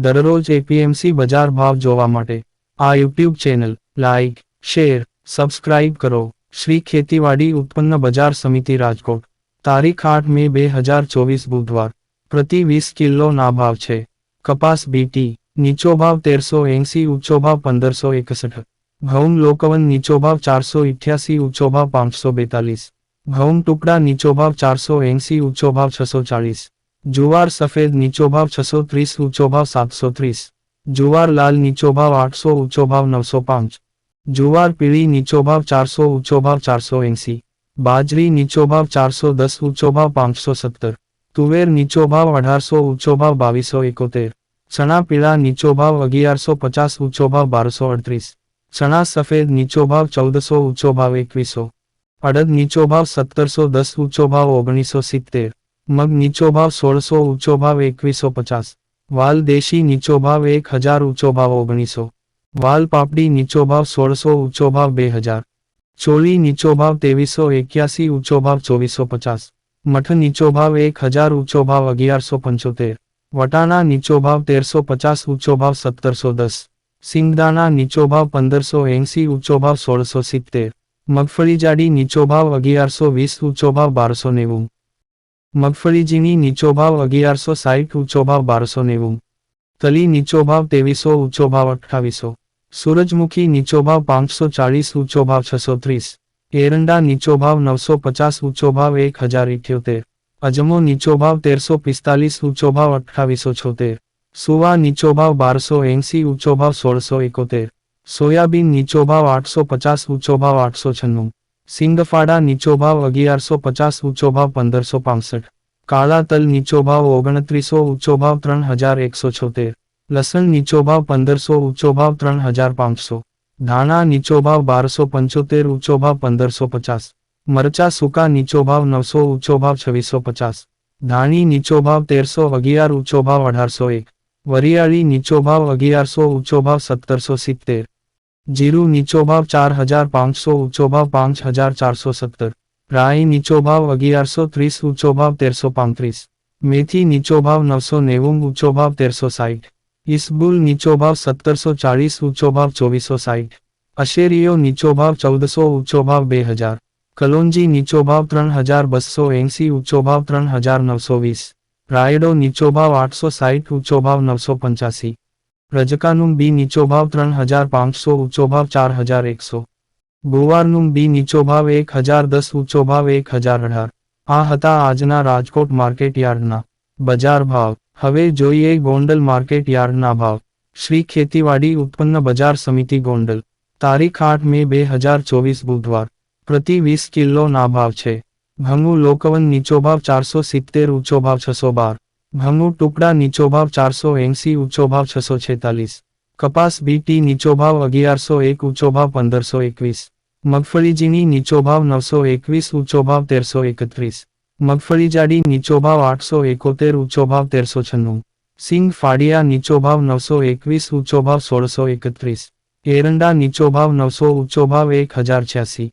દરરોજ એપીએમસી બજાર ભાવ જોવા માટે. આ YouTube channel like share, subscribe કરો. શ્રી ખેતીવાડી ઉત્પન્ન બજાર સમિતિ રાજકોટ. તારીખ આઠ મે બે હજાર ચોવીસ બુધવાર. પ્રતિ વીસ કિલોના ભાવ છે. કપાસ બીટી નીચો ભાવ તેરસો એંસી, ઊંચો ભાવ પંદરસો એકસઠ. ઘઉં લોકવન નીચો ભાવ ચારસો ઇઠ્યાસી, ઊંચો ભાવ પાંચસો બેતાલીસ. ઘઉં ટુકડા નીચો ભાવ ચારસો એંસી, ઊંચો ભાવ છસો ચાળીસ જુવાર સફેદ નીચો ભાવ છસો ત્રીસ, ઊંચો ભાવ સાતસો ત્રીસ. જુવાર લાલ નીચો ભાવ આઠસો, ઊંચો ભાવ નવસો પાંચ. જુવાર પીળી નીચો ભાવ ચારસો, ઊંચો ભાવ ચારસો એંસી. બાજરી નીચો ભાવ ચારસો દસ, ઊંચો ભાવ પાંચસો સત્તર. તુવેર નીચો ભાવ અઢારસો, ઊંચો ભાવ બાવીસો એકોતેર. ચણા પીળા નીચો ભાવ અગિયારસો પચાસ, ઊંચો ભાવ બારસો અડત્રીસ. ચણા સફેદ નીચો ભાવ ચૌદસો, ઊંચો ભાવ એકવીસો. અડદ નીચો ભાવ સત્તરસો દસ, ઊંચો ભાવ ઓગણીસો સિત્તેર. મગ નીચો ભાવ સોળસો, ઊંચો ભાવ એકવીસો પચાસ. વાલ દેશી નીચો ભાવ એક હજાર, ઊંચો ભાવ ઓગણીસો. વાલ પાપડી નીચો ભાવ સોળસો, ઊંચો ભાવ બે હજાર. ચોળી નીચો ભાવ ત્રેવીસો, એક્યાસી, ઊંચો ભાવ ચોવીસો પચાસ. મઠ નીચો ભાવ એક હજાર, ઊંચો ભાવ અગિયારસો પંચોતેર. વટાણા નીચો ભાવ તેરસો પચાસ, ઊંચો ભાવ સત્તરસો દસ. સિંગદાણા નીચો ભાવ પંદરસો એંસી, ઊંચો ભાવ સોળસો સિત્તેર. મગફળી જાડી નીચો ભાવ અગિયારસો વીસ, ઊંચો ભાવ બારસો નેવું. મગફળી ઝીણી નીચો ભાવ અગિયારસો સાહીઠ, ઊંચો ભાવ બારસો નેવું. તલી નીચો ભાવ ત્રેવીસો, ઊંચો ભાવ અઠ્ઠાવીસો. સૂરજમુખી નીચો ભાવ પાંચસો ચાળીસ, ઊંચો ભાવ છસો ત્રીસ. એરંડા નીચો ભાવ નવસો પચાસ, ઊંચો ભાવ એક હજાર ઇઠ્યોતેર. અજમો નીચો ભાવ તેરસો પિસ્તાલીસ, ઊંચો ભાવ અઠ્ઠાવીસો છોતેર. સુવા નીચો ભાવ બારસો એંસી, ઊંચો ભાવ સોળસો એકોતેર. સોયાબીન નીચો ભાવ આઠસો પચાસ, ઊંચો ભાવ આઠસો છન્નું. સિંગફાડા નીચો ભાવ અગિયારસો પચાસ ઊંચો ભાવ પંદરસો પાસઠ. કાળા તલ નીચો ભાવ ઓગણત્રીસો ઊંચો ભાવ ત્રણ હજાર એકસો છોતેર. લસણ નીચો ભાવ પંદરસો ઊંચો ભાવ ત્રણ હજાર પાંચસો. ધાણા નીચો ભાવ બારસો પંચોતેર ઊંચો ભાવ પંદરસો પચાસ. મરચા સૂકા નીચો ભાવ નવસો ઊંચો ભાવ છવ્વીસો પચાસ. ધાણી નીચો ભાવ તેરસો, અગિયાર ઊંચો ભાવ અઢારસો એક. વરિયાળી નીચો ભાવ અગિયારસો ઊંચો ભાવ સત્તરસો સિત્તેર. જીરું નીચો ભાવ ચાર હજાર પાંચસો, ઊંચો ભાવ પાંચ હજાર ચારસો સત્તર. રાઈ નીચો ભાવ અગિયારસો ત્રીસ, ઊંચો ભાવ તેરસો પાંત્રીસ. મેથી નીચો ભાવ નવસો નેવું, ઊંચો ભાવ તેરસો સાઠ ઇસબુલ નીચો ભાવ સત્તરસો ચાળીસ, ઊંચો ભાવ ચોવીસો સાઠ અશેરીઓ નીચો ભાવ ચૌદસો, ઊંચો ભાવ બે હજાર. કલોંજી નીચો ભાવ ત્રણ હજાર બસો એંસી, ઊંચો ભાવ ત્રણ હજાર નવસો વીસ. રાયડો નીચો ભાવ આઠસો સાઠ ઊંચો ભાવ નવસો પંચ્યાસી. રજકાનું બી નીચો ભાવ ત્રણ હજાર પાંચસો, ઊંચો ભાવ ચાર હજાર એકસો. ગુવારનું બી નીચો ભાવ એક હજાર દસ, ઊંચો ભાવ એક હજાર અઢાર. આ હતા આજના રાજકોટ માર્કેટ યાર્ડના બજાર ભાવ. હવે જોઈએ ગોંડલ માર્કેટ યાર્ડના ભાવ. શ્રી ખેતીવાડી ઉત્પન્ન બજાર સમિતિ ગોંડલ. તારીખ આઠ મે બે હજાર ચોવીસ બુધવાર. પ્રતિ વીસ કિલોના ભાવ છે. ભંગુ લોકવન નીચો ભાવ ચારસો સિત્તેર, ઊંચો ભાવ છસો બાર. ભંગુ ટુકડા નીચો ભાવ ચારસો એંસી, ઊંચો ભાવ છસો છેતાલીસ. કપાસ બીટી નીચો ભાવ અગિયારસો એક, ઊંચો ભાવ પંદરસો એકવીસ. મગફળીજીની નીચો ભાવ નવસો એકવીસ, ઊંચો ભાવ તેરસો એકત્રીસ. મગફળી જાડી નીચો ભાવ આઠસો એકોતેર, ઊંચો ભાવ તેરસો છન્નું. સિંગ ફાડિયા નીચો ભાવ નવસો એકવીસ, ઊંચો ભાવ સોળસો એકત્રીસ. એરંડા નીચો ભાવ નવસો, ઊંચો ભાવ એક હજાર છ્યાસી.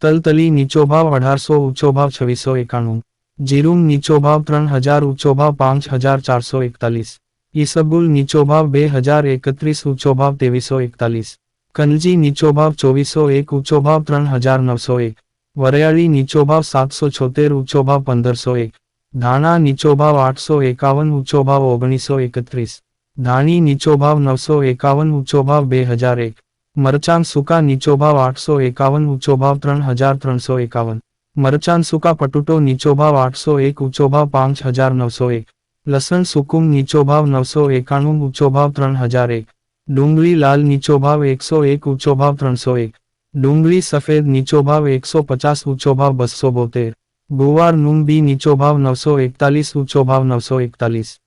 તલતલી નીચો ભાવ અઢારસો, ઊંચો ભાવ છવ્વીસો એકાણું. જીરું નીચો ભાવ ત્રણ હજાર ઊંચો ભાવ પાંચ હજાર, ચારસો એકતાલીસ. ઈસબગુલ નીચો ભાવ બે હજાર, એકત્રીસ ઊંચો ભાવ ત્રેવીસો એકતાલીસ. કનજી નીચો ભાવ ચોવીસો એક ઊંચો ભાવ ત્રણ હજાર, નવસો એક. વરિયાળી નીચો ભાવ સાતસો છોતેર ઊંચો ભાવ પંદરસો એક. ધાણા નીચો ભાવ આઠસો એકાવન ઊંચો ભાવ ઓગણીસો એકત્રીસ. ધાણી નીચો ભાવ નવસો એકાવન ઊંચો ભાવ બે હજાર એક. મરચાં સૂકા નીચો ભાવ આઠસો એકાવન ઊંચો ભાવ ત્રણ હજાર, ત્રણસો એકાવન. મરચાં સૂકા પટુટો નીચો ભાવ આઠસો એક, ઊંચો ભાવ પાંચ હજાર નવસો એક. લસણ સુકુમ નીચો ભાવ નવસો એકાણું, ઊંચો ભાવ ત્રણ હજાર એક. ડુંગળી લાલ નીચો ભાવ એકસો એક, ઊંચો ભાવ ત્રણસો એક. ડુંગળી સફેદ નીચો ભાવ એકસો પચાસ, ઊંચો ભાવ બસો બોતેર. ગુવારનું બી નીચો ભાવ નવસો એકતાલીસ, ઊંચો ભાવ નવસો એકતાલીસ.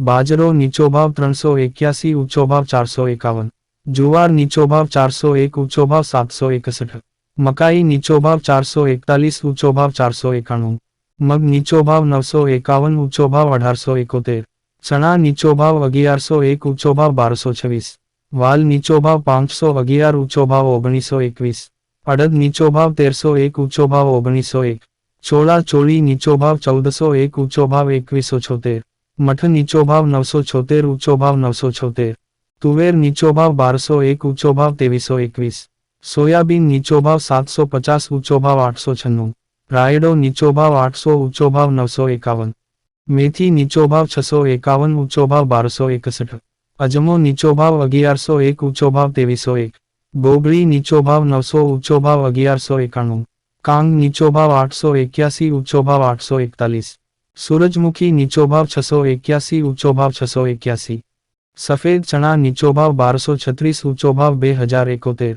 બાજરો નીચો ભાવ ત્રણસો એક્યાસી, ઊંચો ભાવ ચારસો એકાવન. જુવાર નીચો ભાવ ચારસો એક, ઊંચો ભાવ સાતસો એકસઠ. મકાઈ નીચો ભાવ ચારસો એકતાલીસ ઊંચો ભાવ ચારસો એકાણું. મગ નીચો ભાવ નવસો એકાવન ઊંચો ભાવ અઢારસો એકોતેર. ચણા નીચો ભાવ અગિયારસો એક ઊંચો ભાવ બારસો છવ્વીસ. વાલ નીચો ભાવ પાંચસો અગિયાર ઊંચો ભાવ ઓગણીસો એકવીસ. અડદ નીચો ભાવ તેરસો એક ઊંચો ભાવ ઓગણીસો એક. ચોળા ચોળી નીચો ભાવ ચૌદસો એક ઊંચો ભાવ એકવીસો છોતેર. મઠ નીચો ભાવ નવસો છોતેર ઊંચો ભાવ નવસો છોતેર. તુવેર નીચો ભાવ બારસો એક ઊંચો ભાવ ત્રેવીસો એકવીસ. સોયાબીન નીચો ભાવ સાતસો પચાસ, ઊંચો ભાવ આઠસો છન્નું. રાયડો નીચો ભાવ આઠસો, ઊંચો ભાવ નવસો એકાવન. મેથી નીચો ભાવ છસો એકાવન, ઊંચો ભાવ બારસો એકસઠ. અજમો નીચો ભાવ અગિયારસો એક, ઊંચો ભાવ ત્રેવીસો એક. બોબળી નીચો ભાવ નવસો, ઊંચો ભાવ અગિયારસો એકાણું. કાંગ નીચો ભાવ આઠસો એક્યાસી, ઊંચો ભાવ આઠસો એકતાલીસ. સૂરજમુખી નીચો ભાવ છસો એક્યાસી, ઊંચો ભાવ છસો એક્યાસી. સફેદ ચણા નીચો ભાવ બારસો છત્રીસ, ઊંચો ભાવ બે હજાર એકોતેર.